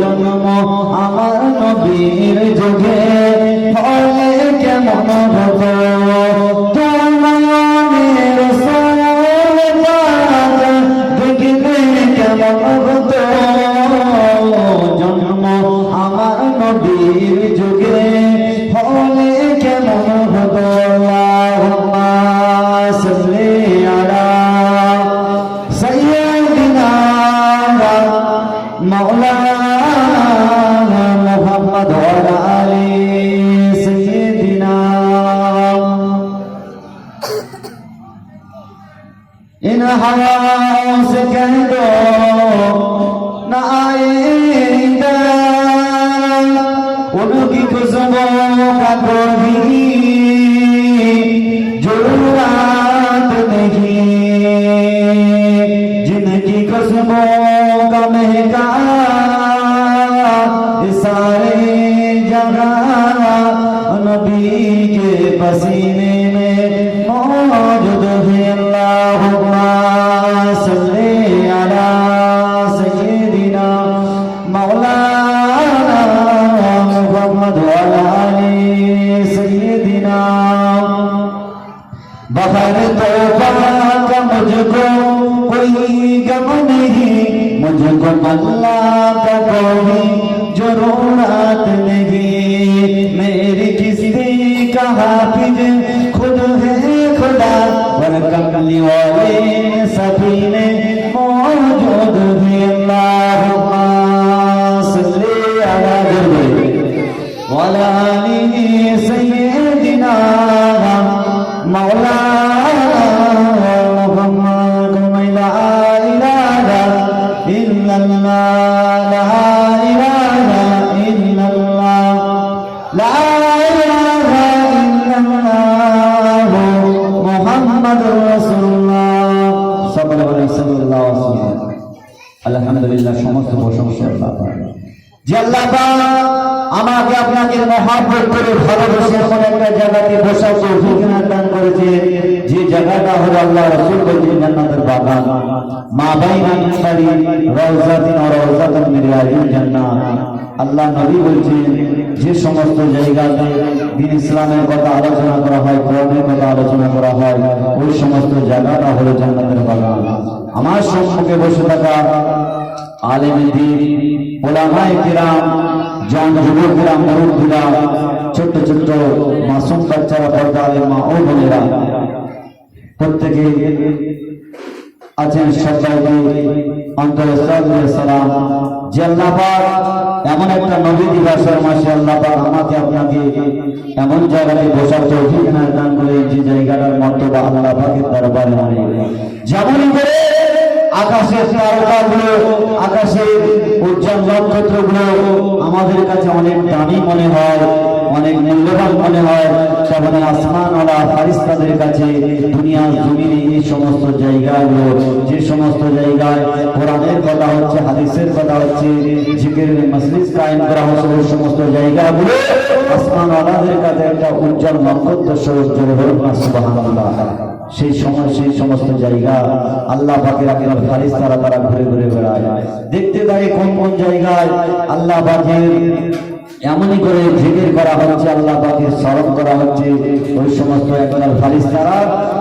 জন্ম আমার নবীর যুগে। দেখবে কেমন হতো? জন্ম আমার নবীর ہواؤں کہہ دو، نہ آئندہ۔ ان کی خوشبوں کا کوئی ضرورت نہیں۔ جن کی خوشبوں کا مہکا سارے جگہ نبی کے پسینے بہر توبہ کا مجھ کو کوئی غم نہیں، مجھ کو اللہ کا کوئی جو رونات نے নবী সাল্লাল্লাহু আলাইহি আলহামদুলিল্লাহ সমস্ত প্রশংসা আল্লাহ যে আল্লাহ আমাকে আপনাকে মহাব্বত করে ভালোবেসে এমন একটা জায়গাতে বসাতে অভিজ্ঞতা দান করেছে। যে জায়গাটা হলো আল্লাহ রাসূল বলছেন জান্নাতের বাগান। মা বাইনা মিনারি রাউজাতিন ওয়া রাউজাতুন জান্নাত। আল্লাহ নবী বলছেন যে সমস্ত জায়গাতে দিন ইসলামের কথা আলোচনা করা হয়, কোরআনের কথা আলোচনা করা হয়, ওই সমস্ত জায়গাটা হলো জান্নাতের বাগান। আমার সম্মুখে বসে থাকা আলেমদিন ওলামায়ে কিরাম, জন যুবকেরা মুরব্বীরা, ছোট্ট ছোট্ট মাসুম বাচ্চারা পর্দা মা ও বোনেরা, প্রত্যেকে আছেন সবাইকে অন্তরে সালাম। যে আল্লাপাক এমন একটা দিবাসের মাসে আল্লাপাক আমাকে আপনাকে এমন জায়গায় বসার দান করে যে জায়গাটার মর্তবা আল্লাহ পাকের দরবারে মানে। যেমন করে আকাশের তারকাগুলো আকাশের উজ্জ্বল আমাদের কাছে অনেক দামি মনে হয়। অনেক মূল্যবান মনে হয় তেমনি আসমান ওলা ফারিস্তাদের কাছে দুনিয়া জমিনে এই সমস্ত জায়গাগুলো, যে সমস্ত জায়গায় কোরআনের কথা হচ্ছে, হাদিসের কথা হচ্ছে, জিকিরের মসজিদ কায়েম করা হচ্ছে ওই সমস্ত জায়গাগুলো আসমান ওলাদের কাছে একটা উজ্জ্বল নক্ষত্র স্বরূপ জোরে সুবহানাল্লাহ। সেই সময় সেই সমস্ত জায়গা আল্লাহ পাকের আপনার ফারিস তারা তারা ঘুরে ঘুরে বেড়ায়। দেখতে পাই কোন কোন জায়গায় আল্লাহ পাকের এমনই করে জিকির করা হচ্ছে, আল্লাহ পাকের স্মরণ করা হচ্ছে। ওই সমস্ত একবার ফারিস তারা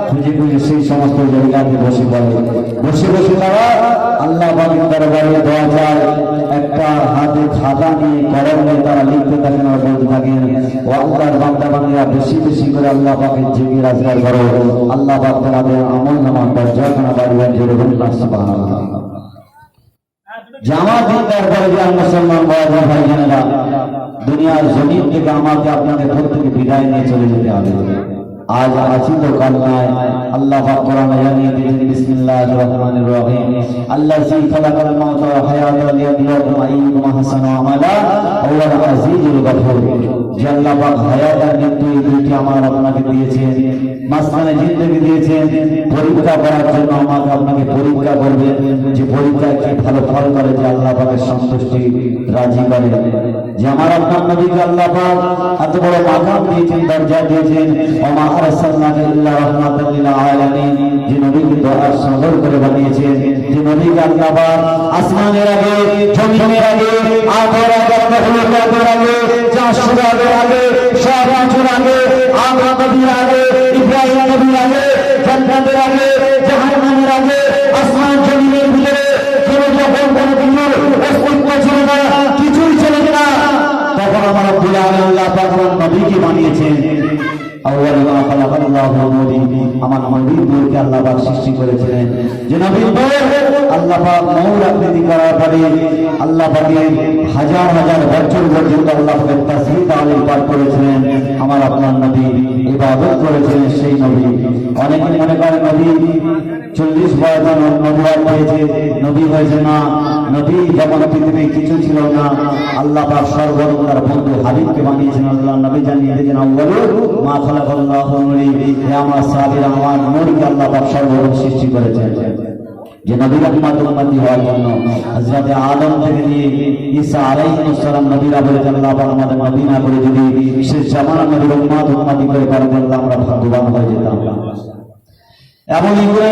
খুঁজে খুঁজে সেই সমস্ত জায়গাতে বসে পড়ে। বসে বসে তারা আল্লাহ পাকের দরবারে দেওয়া যায় একটা হাতে খাতা নিয়ে কলম নিয়ে তারা লিখতে থাকেন আর বলতে থাকেন ও আল্লাহর বান্দা বান্দা, বেশি বেশি করে আল্লাহ পাকের জিকির আজগার করো। আল্লাহ পাক তোমাদের আমল নামা পর্যায়খানা বাড়ি বাড়ি জোরে বলুন সুবহানাল্লাহ জামা দিন তারপরে যে মুসলমান বড় ভাই জানেরা দুনিয়ার জমিন থেকে আমাকে আপনাকে প্রত্যেকে বিদায় নিয়ে চলে যেতে হবে। আজ আছি তো কাল নাই আল্লাহ পাক কোরআনে জানিয়ে দিয়েছেন বিসমিল্লাহির রহমানির রহিম। আল্লাযী খালাকাল মাউতা ওয়া হায়াতা লিয়াবলুয়াকুম আইয়ুকুম আহসানু আমালা আল্লাহ আজিজুল গফুর। যে আল্লাহ পাক হায়াত আর মৃত্যু এই দুইটি আমার আপনাকে দিয়েছেন। মাঝখানে জিন্দগি দিয়েছেন পরীক্ষা করার জন্য আমাকে আপনাকে পরীক্ষা করবে যে পরীক্ষায় কি ভালো ফল করে যে আল্লাহ পাকের সন্তুষ্টি। রাজি করে। যে আমার আপনার নবীকে আল্লাহ পাক এত বড় মাকাম দিয়েছেন, দরজা দিয়েছেন। রাহমাতাল যে নবীকে দয়ার সাগর করে বানিয়েছেন। যে নবীকে আল্লাহ পাক আসমানের আগে, জমিনের আগে আগে আগে জাসুরাদের আগে, সব আগে আগে নবীর আগে আগে আগে আসমান জমিনের ভিতরে কোনো যখন কোনো অস্তিত্ব ছিল না কিছুই ছিল না তখন আমার আব্দুল আল্লাহ পাক নবীকে বানিয়েছেন আমার নবীর বইকে আল্লাহ সৃষ্টি করেছিলেন। যে নবীর নূর আমার আপনার ইবাদত সেই মনে চল্লিশ নবী হয়েছে না। যখন পৃথিবী কিছু ছিল না, আল্লাহ পাক বন্ধু হাবিবকে বানিয়েছেন। আল্লাহ নবী জানিয়ে দিয়েছেন মা আমার সাহাবীরা, আমার নূরকে আল্লাহ পাক সৃষ্টি করেছেন। যে নবী রহমাত উম্মতি হওয়ার জন্য হযরত আদম থেকে নিয়ে ঈসা আলাইহিস সালাম নবীরা বলেছেন আল্লাহ আমাদের নবী করে যদি শেষ জামানা নবীর উম্মত উম্মতি করে করে দিলে আমরা ভাগ্যবান হয়ে যেতাম। এমনই করে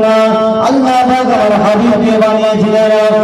না, আল্লাহ আমার বানিয়েছিলেন আমার আপনার নবী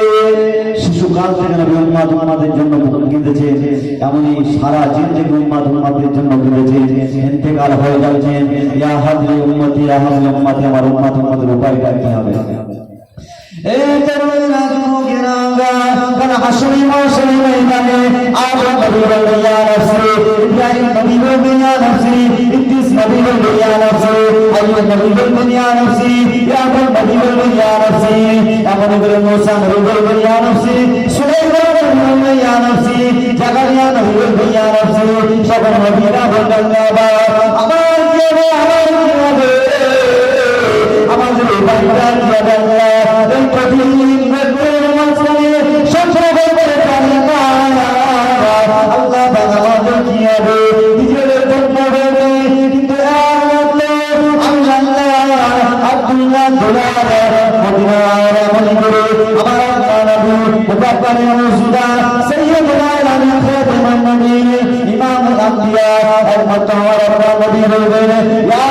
শিশুকাল থেকে নবী উম্মাত উম্মাদের জন্য কেঁদেছে এমনই সারা জিন্দগি উম্মাত উম্মাদের জন্য কেঁদেছে ইন্তেকাল হয়ে যাচ্ছে। ইয়া হাবলি উম্মতি, ইয়া হাবলি উম্মতি, আমার উম্মাত উম্মাদের উপায়টা কি হবে? আদম নবী ইব্রাহিম নবী ইদ্রিস নবী বলল ইয়া নাফসি বলল ইয়া নাফসি ইয়াকুব নবী বলল ইয়া নাফসি, এমন করে মুসা বলল ইয়া নাফসি, সুলাইমান বলল ইয়া নাফসি, জাকারিয়া বলল ইয়া নাফসি সকল নবীরা বললেন আমার মদিনার করে আমার আল্লাহ নবী মুবাক্কারে মুসুদা সাইয়্যিদুল আলামিন খাতামুন নবীন ইমামুল আম্বিয়া আর মুতাওয়ার নবী বলবেন ইয়া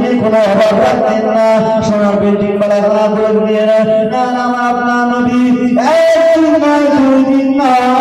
কোনো অভাব রাখতেন না সোনার বিল্ডিং বেলা খারাপ আপনার নবী না